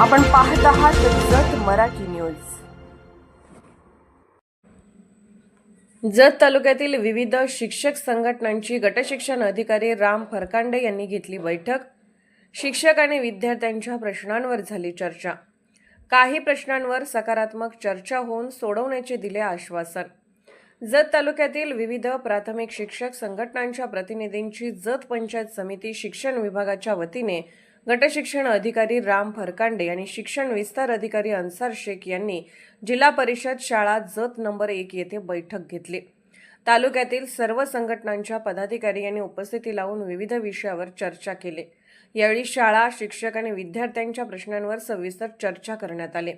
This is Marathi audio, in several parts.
आपण पाहत आहात जत मराठी न्यूज. जत तालुक्यातील विविध शिक्षक संघटनांची गटशिक्षण अधिकारी राम फरकांडे यांनी घेतली बैठक. शिक्षक आणि विद्यार्थ्यांच्या प्रश्नांवर झाली चर्चा. काही प्रश्नांवर सकारात्मक चर्चा होऊन सोडवण्याचे दिले आश्वासन. जत तालुक्यातील विविध प्राथमिक शिक्षक संघटनांच्या प्रतिनिधींची जत पंचायत समिती शिक्षण विभागाच्या वतीने गटशिक्षण अधिकारी राम फरकांडे आणि शिक्षण विस्तार अधिकारी अन्सार शेख यांनी जिल्हा परिषद शाळा जत नंबर एक येथे बैठक घेतली. तालुक्यातील सर्व संघटनांच्या पदाधिकारी यांनी उपस्थिती लावून विविध विषयावर चर्चा केली. यावेळी शाळा शिक्षक आणि विद्यार्थ्यांच्या प्रश्नांवर सविस्तर चर्चा करण्यात आली.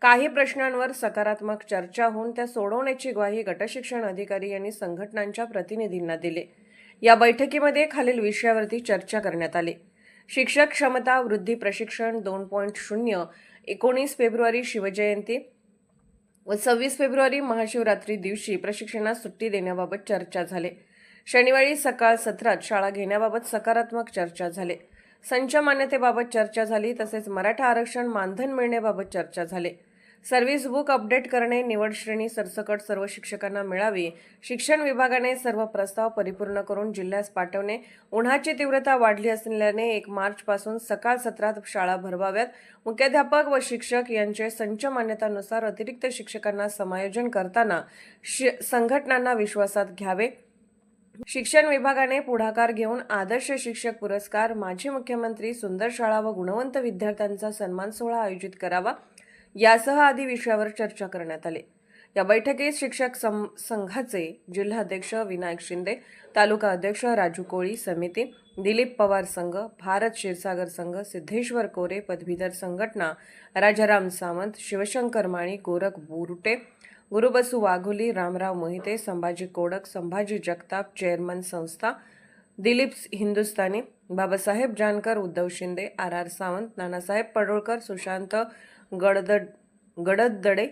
काही प्रश्नांवर सकारात्मक चर्चा होऊन त्या सोडवण्याची ग्वाही गटशिक्षण अधिकारी यांनी संघटनांच्या प्रतिनिधींना दिली. या बैठकीमध्ये खालील विषयावरती चर्चा करण्यात आली. शिक्षक क्षमता वृद्धी प्रशिक्षण दोन पॉईंट शून्य एकोणीस फेब्रुवारी शिवजयंती व सव्वीस फेब्रुवारी महाशिवरात्री दिवशी प्रशिक्षणास सुट्टी देण्याबाबत चर्चा झाली. शनिवारी सकाळ सत्रात शाळा घेण्याबाबत सकारात्मक चर्चा झाली. संच मान्यतेबाबत चर्चा झाली तसेच मराठा आरक्षण मानधन मिळण्याबाबत चर्चा झाली. सर्व्हिस बुक अपडेट करणे निवड श्रेणी सरसकट सर्व शिक्षकांना मिळावी शिक्षण विभागाने सर्व प्रस्ताव परिपूर्ण करून जिल्ह्यास पाठवणे उन्हाची तीव्रता वाढली असल्याने एक मार्चपासून सकाळ सत्रात शाळा भरवाव्यात. मुख्याध्यापक व शिक्षक यांचे संच मान्यतानुसार अतिरिक्त शिक्षकांना समायोजन करताना शि- संघटनांना विश्वासात घ्यावे. शिक्षण विभागाने पुढाकार घेऊन आदर्श शिक्षक पुरस्कार माजी मुख्यमंत्री सुंदर शाळा व गुणवंत विद्यार्थ्यांचा सन्मान सोहळा आयोजित करावा. यासह आदी विषयावर चर्चा करण्यात आली. या बैठकीत शिक्षक सं- संघाचे जिल्हाध्यक्ष विनायक शिंदे तालुका अध्यक्ष राजू कोळी समिती दिलीप पवार संघ भारत क्षीरसागर संघ सिद्धेश्वर कोरे पदवीधर संघटना राजाराम सावंत शिवशंकर माळी गोरख बुरुटे गुरुबसू वाघोली रामराव मोहिते संभाजी कोडक संभाजी जगताप चेअरमन संस्था दिलीप हिंदुस्तानी बाबासाहेब जानकर उद्धव शिंदे आर आर सावंत नानासाहेब पडोळकर सुशांत गडद गडदडे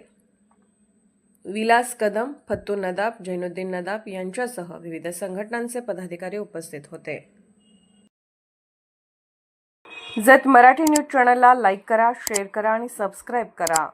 विलास कदम फत्तू नदाब जैनुद्दीन नदाब यांच्यासह विविध संघटनांचे पदाधिकारी उपस्थित होते. जत मराठी न्यूज चॅनलला लाईक करा शेअर करा आणि सबस्क्राईब करा.